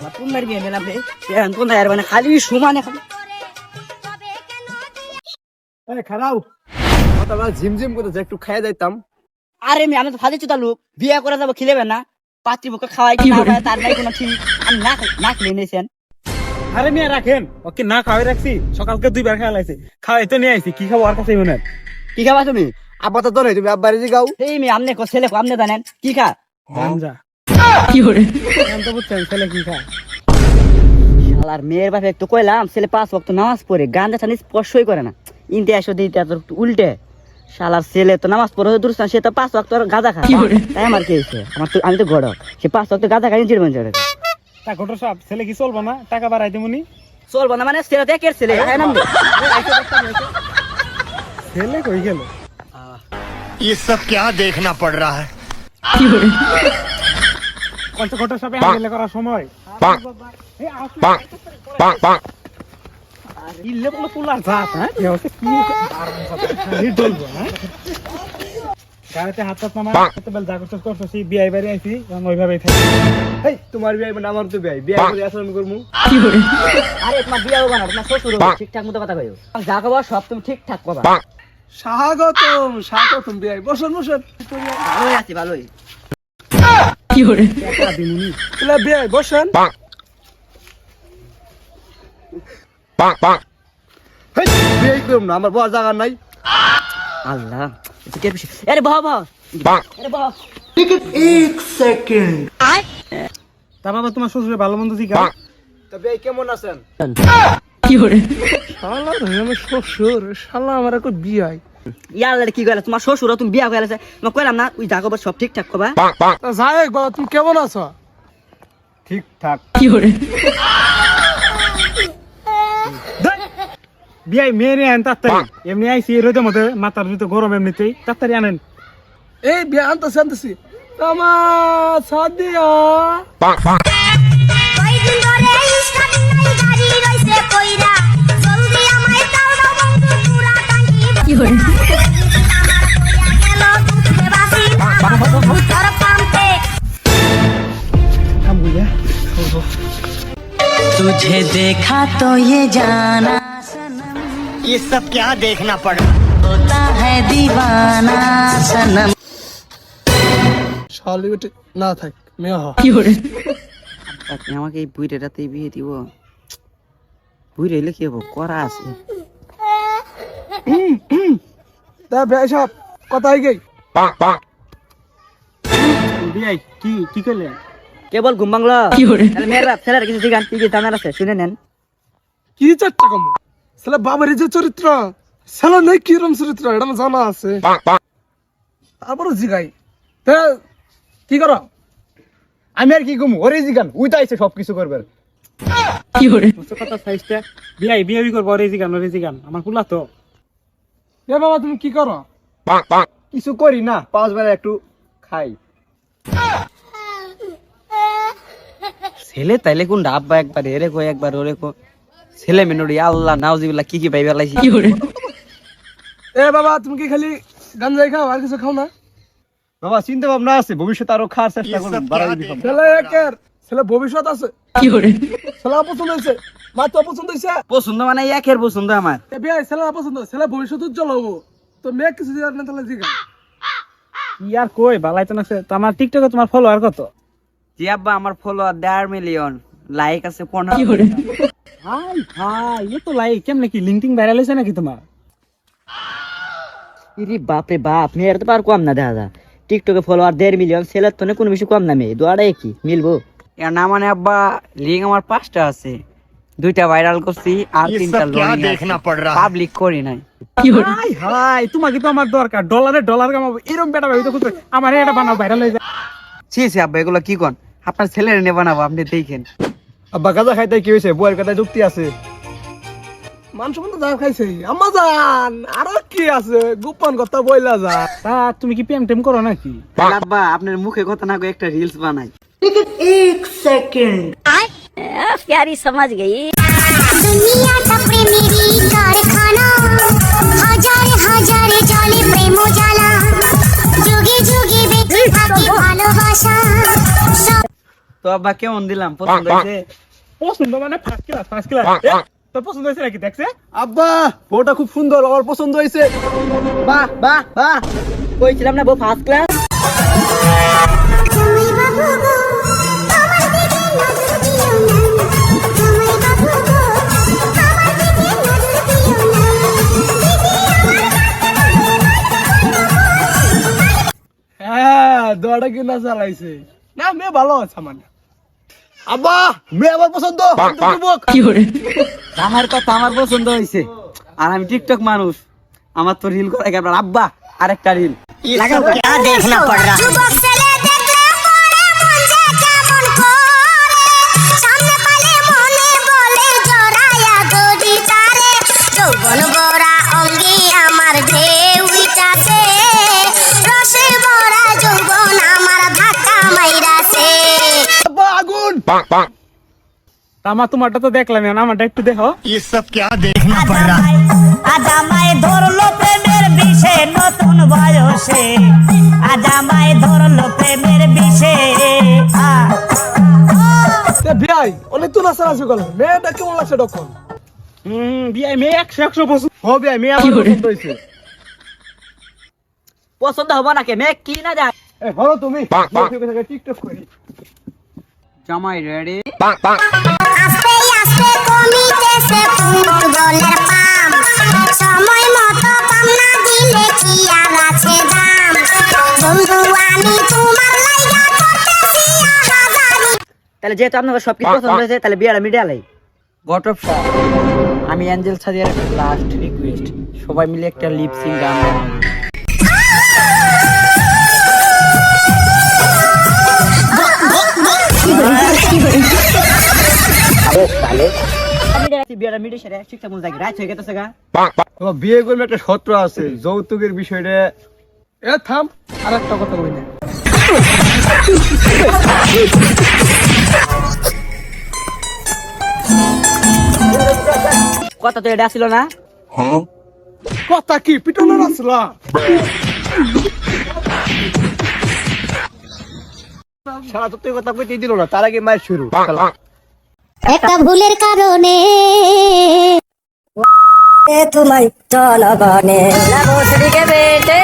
কোন মারি গিয়ে মেলাম রে এখন কোন আর মানে খালি সমানে ঝিমঝিম একটু যাইতাম আরে আমি আমি তো ফাজে চুতা লোক বিয়ে করে যাব খিলেবেন না পাত্রী খাওয়াই কি না খাওয়াই, তার নাই কোনো ঠিক আমি না না খেলে নিয়েছেন আরে মিয়া রাখেন ওকে না খাওয়াই রাখছি সকালকে দুইবার খাওয়া লাইছে খাওয়াই তো নিয়ে আইছি কি খাব আর কাছে মনে কি খাবা তুমি আপাতত নয় তুমি আব্বারে গাও এই মেয়ে আমনে কো ছেলে কো আমনে জানেন? কি খা? গাঞ্জা। এখন তো বুঝছেন ছেলে কি খায় শালার মেয়ের বাপে একটু কইলাম ছেলে পাঁচ ওয়াক্ত নামাজ পড়ে গান্দা ছানি স্পর্শই করে না ইন্তে আসো দিতে এত একটু উল্টে শালার ছেলে তো নামাজ পড়ে দূর সে তো পাঁচ ওয়াক্ত গাঁদা খায় তাই আমার কি হয়েছে আমার তো আমি তো গড়ক সে পাঁচ ওয়াক্ত গাঁদা খাই চিড় মঞ্চে তা ঘটর সব ছেলে কি চলবো না টাকা বাড়াই দেবনি চলবো না মানে ছেলে তো একের ছেলে হ্যাঁ নাম ছেলে কই গেল ये सब क्या देखना पड़ रहा है কত সব হ্যান্ডেল করার সময়। আর ইল্লে বলে তোলার জাত, হ্যাঁ? এ হচ্ছে কি খালি ডলবো, হ্যাঁ? গাড়িতে হাত টাত নামা, বেল যা করছিস করছিস, এই বাড়ি আইছি, ওইভাবেই থাকি। এই তোমার বিয়ে মানে আমার তো বিয়ে বিয়ে করে আসলে আমি করব। আরে তোমার বিয়ে হব না তোমার শ্বশুর হব ঠিকঠাক মতো কথা কইও। যা কবা সব তুমি ঠিকঠাক কবা। স্বাগতম স্বাগতম বিয়ে বসুন বসুন। ভালোই আছি ভালোই। বসেন আমার বড় জায়গা নাই আল্লাহ কে আরে বাহ বাহ আরে বাহ তা বাবা তোমার শ্বশুরের ভালো মন্দ শিখা তা বিয়ে কেমন আছেন? শালা রে আমার শ্বশুর শালা আমার এখন বিয়ে হয়? ইয়ার কি কইলা? তোমার শ্বশুর তুমি বিয়া কইলা মই কইলাম না ওই যা কবা সব ঠিকঠাক কবা। তা যাই বাবা তুমি কেমন আছো? ঠিকঠাক। বিয়াই মেরে আনেন তাড়াতাড়ি। এমনি আইছি রোদের মধ্যে মাথার ভিতরে গরম এমনিতেই। তাড়াতাড়ি আনেন। এই বিয়ে আনতেছি আনতেছি। আমার সাদিয়া। तुझे देखा तो ये जाना ये सब क्या देखना पड़ रहा है होता है दीवाना सनम শালি বেটে না থাক মেয়ে হ আপনি আমাকে এই বুইটাতে বিয়ে দিব বুইরে হইলে কি হবো করা আছে তা বিয়ে সব কথা হয়ে গেই বিয়াই কি কি করলেন কেবল ঘুম বাংলা। তাহলে মেয়ের ছেলের কিছু জিগান কি কি জানার আছে? শুনে নেন। কি চারটা কম? ছেলে বাবার যে চরিত্র। ছেলে নেই কিরম চরিত্র? এটা আমার জানা আছে। তারপরে জিগাই। কি করো? আমি আর কি কমু ওরে জিগান। উই তো আইছে সবকিছু করবে। বুঝছ কথা সাইজটা? বিয়াই বিয়ে বি করব রেজি গান রেজি গান আমার কুলা তো। এ বাবা তুমি কি করো? কিছু করি না পাঁচ বেলা একটু খাই। ছেলে তাইলে কোন আব্বা একবার এরে কো একবার ওরে কো ছেলে মেনুড়ি আল্লাহ নাউজিবিল্লাহ কি কি পাইবে লাইছি এ বাবা তুমি কি খালি গান যাই খাও আর কিছু খাও না? বাবা চিন্তা ভাবনা আছে ভবিষ্যৎ আরও খাওয়ার চেষ্টা করুন ছেলে একের ছেলে ভবিষ্যৎ আছে। কি করে? ছেলে পছন্দ হইছে মা তো পছন্দ হইছে। পছন্দ মানে একের পছন্দ আমার। ভাই ছেলে পছন্দ ছেলে ভবিষ্যৎ উজ্জ্বল হব। তো মেয়ে কিছু জানে তাহলে জিগা কি আর কই বালাই তো না তো আমার টিকটকে তোমার ফলোয়ার কত? জি আব্বা আমার ফলোয়ার দেড় মিলিয়ন লাইক আছে পনেরো হাই হাই তো লাইক কি লিঙ্কিং ভাইরাল হয়েছে নাকি তোমার? ইরে বাপ মেয়ের তো পার কম না দাদা। টিকটকে ফলোয়ার দেড় মিলিয়ন সেলার তো কোনো বেশি কম না মেয়ে। কি মিলবো? এর না মানে আব্বা লিঙ্ক আমার পাঁচটা আছে। দুইটা ভাইরাল করছি আর তিনটা পাবলিক করি নাই। হাই আমার এটা বানাও ভাইরাল হয়ে যায়। ছি আব্বা এগুলো কি কন? আপনার ছেলের এনে বানাবো আপনি দেখেন। আব্বা গাজা খাইতে কি হয়েছে? বউয়ের কথায় যুক্তি আছে। মানুষ কিন্তু যা খাইছে। আম্মা জান আরও কি আছে? গোপন কথা বইলা যা। তা তুমি কি প্রেম টেম করো নাকি? আব্বা আপনার মুখে কথা না একটা রিলস বানাই। এক সেকেন্ড প্যারি সমাজ গেই। দুনিয়া তাপরে মেরি কারখানা। তো আব্বা কেমন দিলাম? পছন্দ হয়েছে? পছন্দ মানে ফার্স্ট ক্লাস ফার্স্ট ক্লাস তোর পছন্দ হয়েছে নাকি? দেখছে। আব্বা বউটা খুব সুন্দর আমার পছন্দ হয়েছে। বাহ বাহ বাহ। কইছিলাম না বউ ফার্স্ট ক্লাস জামাই বাবু গো আমার দিকে নজর দিও না। জামাই বাবু গো আমার দিকে নজর দিও না। হ্যাঁ দোয়াটা কিনা চালাইছে। না মেয়ে ভালো আছে আমার। আব্বা মেয়ে আমার পছন্দ। আমার কথা আমার পছন্দ হয়েছে। আর আমি টিকটক মানুষ। আমার তো রিল করে আব্বা আরেকটা রিল লাগা দেখনা পড় আমার তোমারটা তো দেখলাম না আমারটা একটু দেখো। এসব কে ধরলো প্রেমের বিষে নতুন বয়সে। ধরলো প্রেমের বিষে সারা মেয়েটা কেমন লাগছে হুম মেয়ে একশো একশো পছন্দ ও মেয়ে আমার পছন্দ হয়েছে। পছন্দ হব নাকি? মেয়ে কি না যায় এ ভালো তুমি। টিকটক করি। জামাই রেডি। আস্তে আস্তে কমিতেছে ফুটবলের পাম। সময় মতো পাম না দিলে কি আর আছে দাম? বন্ধু আমি তোমার লাইগা করতেছি আহাজারি। তাহলে যেহেতু আপনাদের সব কিছু পছন্দ হয়েছে তাহলে বিয়ারা মিডিয়ালাই গট অফ আমি অ্যাঞ্জেল সাদিয়ার লাস্ট রিকোয়েস্ট সবাই মিলে একটা লিপ সিং গান গাই। মিডিয়া সেরে শিক্ষা মূল জায়গায় রাইট হয়ে গেছে গা। তোমার বিয়ে করলে একটা সত্র আছে যৌতুকের বিষয়টা। এ থাম আর একটা কথা কই না। কথা তো এটা ছিল না। কথা কি? পিটনো নাচলা। সারা তো তুই কথা কইতেই দিল না তার আগে মায়ের শুরু। একটা ভুলের কারণে। তোমায় জনগণে। বেটে।